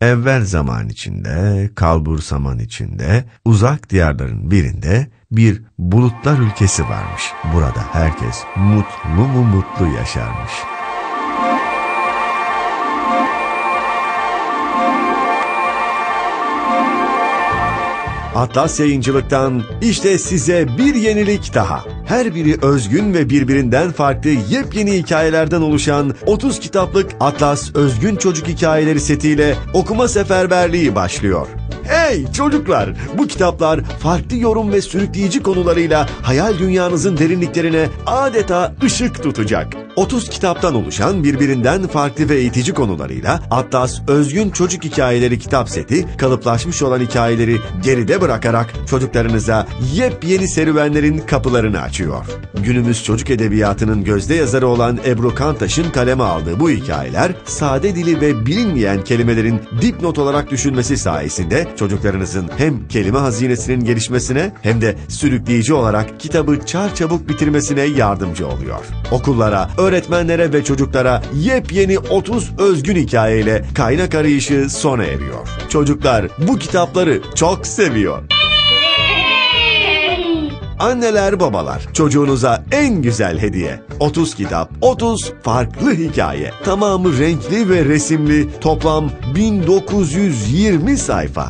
Evvel zaman içinde, kalbur zaman içinde, uzak diyarların birinde bir bulutlar ülkesi varmış. Burada herkes mutlu mu mutlu yaşarmış. Atlas Yayıncılık'tan işte size bir yenilik daha. Her biri özgün ve birbirinden farklı yepyeni hikayelerden oluşan 30 kitaplık Atlas Özgün Çocuk Hikayeleri setiyle okuma seferberliği başlıyor. Hey çocuklar! Bu kitaplar farklı yorum ve sürükleyici konularıyla hayal dünyanızın derinliklerine adeta ışık tutacak. 30 kitaptan oluşan birbirinden farklı ve eğitici konularıyla Atlas Özgün Çocuk Hikayeleri kitap seti kalıplaşmış olan hikayeleri geride bırakarak çocuklarınıza yepyeni serüvenlerin kapılarını açıyor. Günümüz çocuk edebiyatının gözde yazarı olan Ebru Kantaş'ın kaleme aldığı bu hikayeler sade dili ve bilinmeyen kelimelerin dipnot olarak düşünmesi sayesinde çocuklarınızın hem kelime hazinesinin gelişmesine hem de sürükleyici olarak kitabı çarçabuk bitirmesine yardımcı oluyor. Okullara, öğretmenlere ve çocuklara yepyeni 30 özgün hikayeyle kaynak arayışı sona eriyor. Çocuklar bu kitapları çok seviyor. Anneler babalar çocuğunuza en güzel hediye. 30 kitap, 30 farklı hikaye. Tamamı renkli ve resimli toplam 1920 sayfa.